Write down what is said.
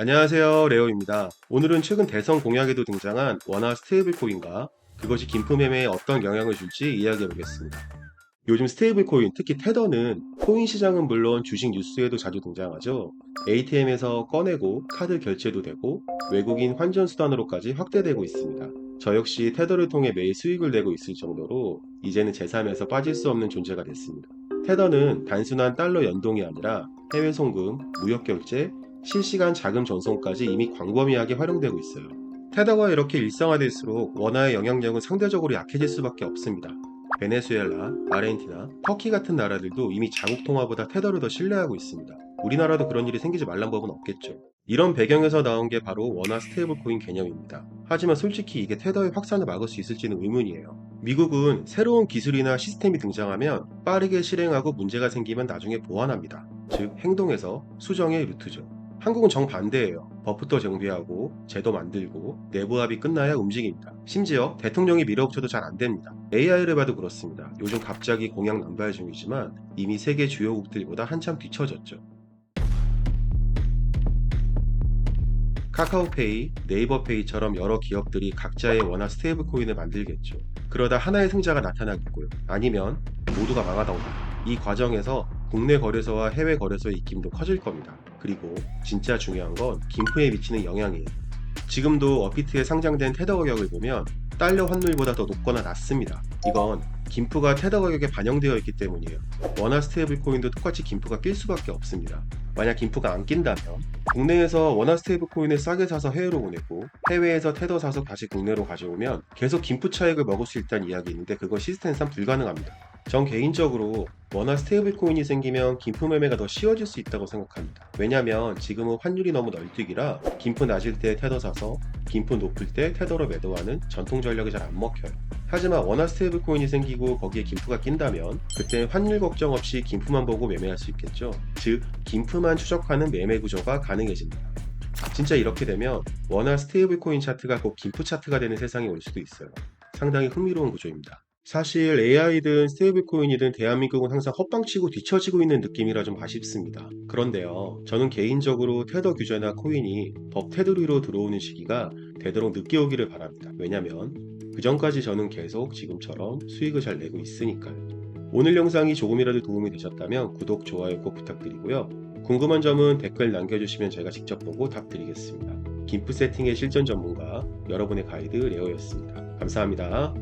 안녕하세요 레오입니다. 오늘은 최근 대선 공약에도 등장한 원화 스테이블 코인과 그것이 김프 매매에 어떤 영향을 줄지 이야기해 보겠습니다. 요즘 스테이블 코인, 특히 테더는 코인 시장은 물론 주식 뉴스에도 자주 등장하죠. ATM에서 꺼내고 카드 결제도 되고 외국인 환전 수단으로까지 확대되고 있습니다. 저 역시 테더를 통해 매일 수익을 내고 있을 정도로 이제는 제3에서 빠질 수 없는 존재가 됐습니다. 테더는 단순한 달러 연동이 아니라 해외 송금, 무역 결제, 실시간 자금 전송까지 이미 광범위하게 활용되고 있어요. 테더가 이렇게 일상화될수록 원화의 영향력은 상대적으로 약해질 수밖에 없습니다. 베네수엘라, 아르헨티나, 터키 같은 나라들도 이미 자국 통화보다 테더를 더 신뢰하고 있습니다. 우리나라도 그런 일이 생기지 말란 법은 없겠죠. 이런 배경에서 나온 게 바로 원화 스테이블 코인 개념입니다. 하지만 솔직히 이게 테더의 확산을 막을 수 있을지는 의문이에요. 미국은 새로운 기술이나 시스템이 등장하면 빠르게 실행하고 문제가 생기면 나중에 보완합니다. 즉 행동에서 수정의 루트죠. 한국은 정반대예요. 법부터 정비하고 제도 만들고 내부 합의 끝나야 움직입니다. 심지어 대통령이 밀어붙여도 잘 안 됩니다. AI를 봐도 그렇습니다. 요즘 갑자기 공약 남발 중이지만 이미 세계 주요국들보다 한참 뒤처졌죠. 카카오페이, 네이버페이처럼 여러 기업들이 각자의 원화 스테이블 코인을 만들겠죠. 그러다 하나의 승자가 나타나겠고요. 아니면 모두가 망하다옵니다. 이 과정에서 국내 거래소와 해외 거래소의 입김도 커질 겁니다. 그리고 진짜 중요한 건 김프에 미치는 영향이에요. 지금도 어피트에 상장된 테더 가격을 보면 달러 환율보다 더 높거나 낮습니다. 이건 김프가 테더 가격에 반영되어 있기 때문이에요. 원화 스테이블 코인도 똑같이 김프가 낄 수밖에 없습니다. 만약 김프가 안 낀다면 국내에서 원화 스테이블 코인을 싸게 사서 해외로 보내고 해외에서 테더 사서 다시 국내로 가져오면 계속 김프 차익을 먹을 수 있다는 이야기인데 그거 시스템상 불가능합니다. 전 개인적으로 원화 스테이블 코인이 생기면 김프 매매가 더 쉬워질 수 있다고 생각합니다. 왜냐면 지금은 환율이 너무 널뛰기라 김프 낮을 때 테더 사서 김프 높을 때 테더로 매도하는 전통 전략이 잘 안 먹혀요. 하지만 원화 스테이블 코인이 생기고 거기에 김프가 낀다면 그때 환율 걱정 없이 김프만 보고 매매할 수 있겠죠. 즉 김프만 추적하는 매매 구조가 가능해집니다. 진짜 이렇게 되면 원화 스테이블 코인 차트가 곧 김프 차트가 되는 세상이 올 수도 있어요. 상당히 흥미로운 구조입니다. 사실 AI든 스테이블 코인이든 대한민국은 항상 헛방치고 뒤처지고 있는 느낌이라 좀 아쉽습니다. 그런데요, 저는 개인적으로 테더 규제나 코인이 법 테두리로 들어오는 시기가 되도록 늦게 오기를 바랍니다. 왜냐면 그 전까지 저는 계속 지금처럼 수익을 잘 내고 있으니까요. 오늘 영상이 조금이라도 도움이 되셨다면 구독, 좋아요 꼭 부탁드리고요. 궁금한 점은 댓글 남겨주시면 제가 직접 보고 답드리겠습니다. 김프 세팅의 실전 전문가, 여러분의 가이드 레오였습니다. 감사합니다.